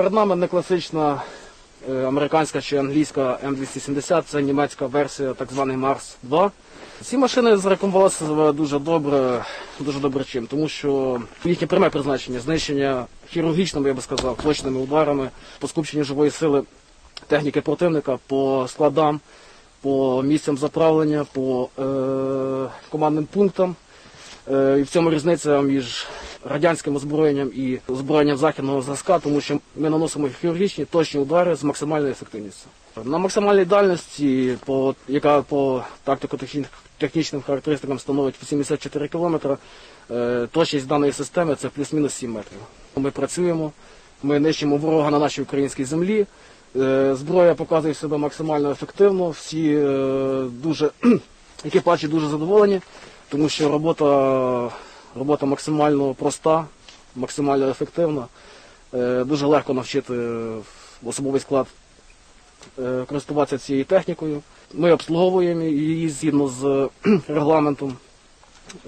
Перед нами не класична е, американська чи англійська М270, це німецька версія, так званий Марс 2. Ці машини зарекомендували дуже добре, дуже добре чим, тому що їхнє пряме призначення знищення хірургічними, я би сказав, точними ударами, по скупченню живої сили техніки противника, по складам, по місцям заправлення, по е, командним пунктам. Е, І в цьому різниця між радянським озброєнням і озброєнням західного зразка, тому що ми наносимо хірургічні точні удари з максимальною ефективністю. На максимальній дальності, по, яка по тактико-технічним характеристикам становить 74 км, е, точність даної системи це плюс-мінус 7 метрів. Ми працюємо, ми нищимо ворога на нашій українській землі. Е, Зброя показує себе максимально ефективно. Всі е, дуже екіпажі дуже задоволені, тому що робота, робота максимально проста, максимально ефективна. Е, Дуже легко навчити особовий склад е, користуватися цією технікою. Ми обслуговуємо її згідно з регламентом,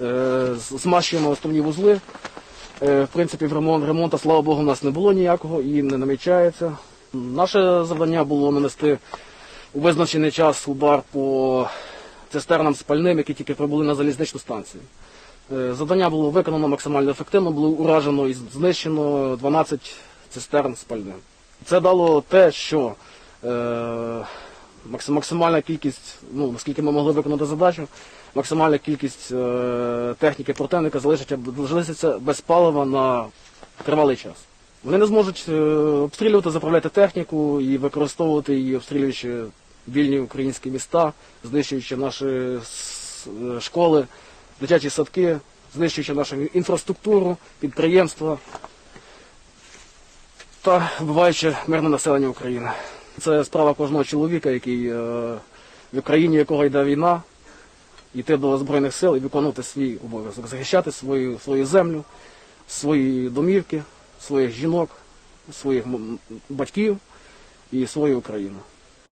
Е, змащуємо основні вузли. В принципі, в ремонт, ремонту, слава Богу, у нас не було ніякого і не намічається. Наше завдання було нанести у визначений час удар по цистернам спальним, які тільки прибули на залізничну станцію. Е, Завдання було виконано максимально ефективно, було уражено і знищено 12 цистерн спальним. Це дало те, що е, максимальна кількість, ну наскільки ми могли виконати задачу, максимальна кількість е, техніки противника залишиться, без палива на тривалий час. Вони не зможуть обстрілювати, заправляти техніку і використовувати її, обстрілюючи вільні українські міста, знищуючи наші школи, дитячі садки, знищуючи нашу інфраструктуру, підприємства та вбиваючи мирне населення України. Це справа кожного чоловіка, який е, в Україні, якого йде війна, йти до Збройних сил і виконувати свій обов'язок, захищати свою, свою землю, свої домівки, своїх жінок, своїх батьків і свою Україну.